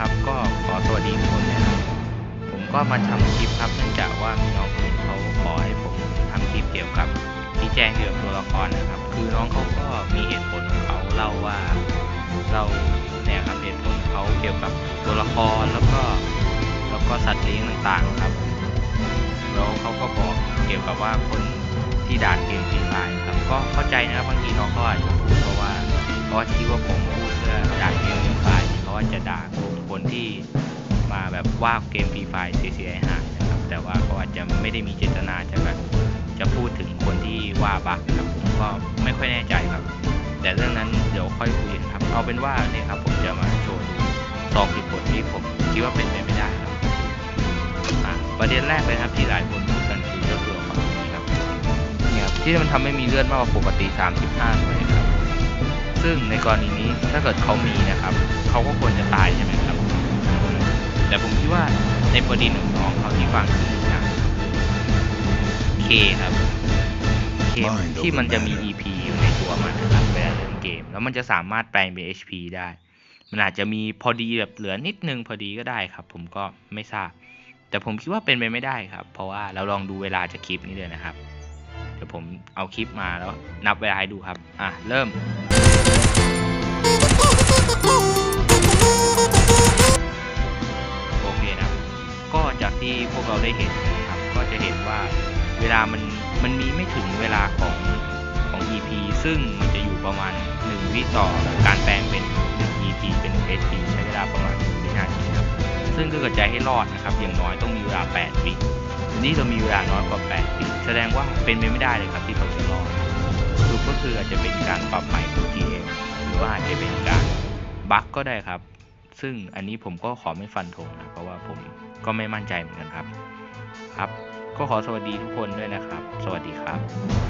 นะครับ ก็ขอสวัสดีทุกคนนะครับผมก็มาทำคลิปครับเนื่องจากว่ามีน้องคนนึงเขาขอให้ผมทำคลิปเกี่ยวกับชี้แจงเกี่ยวกับตัวละครนะครับ คือน้องเขาก็มีเหตุผลของเขาเล่าว่าเราเนี่ยครับเหตุผลเขาเกี่ยวกับตัวละครแล้วก็แล้วก็สัตว์เลี้ยงต่างๆครับแล้วเขาก็บอกเกี่ยวกับว่าคนที่ด่านเกมฟรีไฟครับก็เข้าใจนะครับบางทีน้องเขาอาจจะพูดเพราะว่าเพราะคิดว่าผมพูดเพื่อด่านเกมฟรีไฟ เขาอาจจะด่าคนที่มาแบบว่าเกมฟรีไฟเสียหายนะครับ แต่ว่าเขาอาจจะไม่ได้มีเจตนาจะแบบจะพูดถึงคนที่ว่าบักครับผมก็ไม่ค่อยแน่ใจครับ แต่เรื่องนั้นเดี๋ยวค่อยคุยกันครับ เอาเป็นว่าเนี่ยครับผมจะมาโชว์ดูสองสิบผลที่ผมคิดว่าเป็นไปไม่ได้ครับประเด็นแรกเลยครับที่หลายคนพูดกันคือเรื่องตัวของนี้ครับเนี่ยครับที่มันทำให้มีเลือดมากกว่าปกติ 35เลยครับ ซึ่งในกรณีนี้ถ้าเกิดเขามีนะครับ เขาก็ควรจะตายใช่ไหมครับ แต่ผมคิดว่าในประเด็นของน้องเขาที่ฟังคืออย่างเคครับเค Mind ที่มันจะมี over matter EP อยู่ในตัวมันนะครับเวลาเล่นเกม แล้วมันจะสามารถแปลงเป็น HP ได้ มันอาจจะมีพอดีแบบเหลือนิดนึงพอดีก็ได้ครับ ผมก็ไม่ทราบ แต่ผมคิดว่าเป็นไปไม่ได้ครับ เพราะว่าเราลองดูเวลาจากคลิปนี้เลยนะครับ เดี๋ยวผมเอาคลิปมาแล้วนับเวลาให้ดูครับ อะเริ่ม โอเคนะ ก็จากที่พวกเราได้เห็นนะครับ ก็จะเห็นว่าเวลามันมันมีไม่ถึงเวลาของของ EP ซึ่งมันจะอยู่ประมาณ 1 วิต่อการแปลงเป็น 1 EP เป็น HP ใช้เวลาประมาณ1วินาทีครับ ซึ่งถ้าเกิดใจให้รอดนะครับ อย่างน้อยต้องมีเวลา 8 วินี่เรามีเวลาน้อยกว่า 8 วิแสดงว่าเป็นไปไม่ได้เลยครับที่เขาจะรอด รุปก็คืออาจจะเป็นการปรับใหม่ของ GM หรือว่าอาจจะเป็นการบั๊กก็ได้ครับ ซึ่งอันนี้ผมก็ขอไม่ฟันธงนะเพราะว่าผมก็ไม่มั่นใจเหมือนกันครับ ครับ ก็ขอสวัสดีทุกคนด้วยนะครับ สวัสดีครับ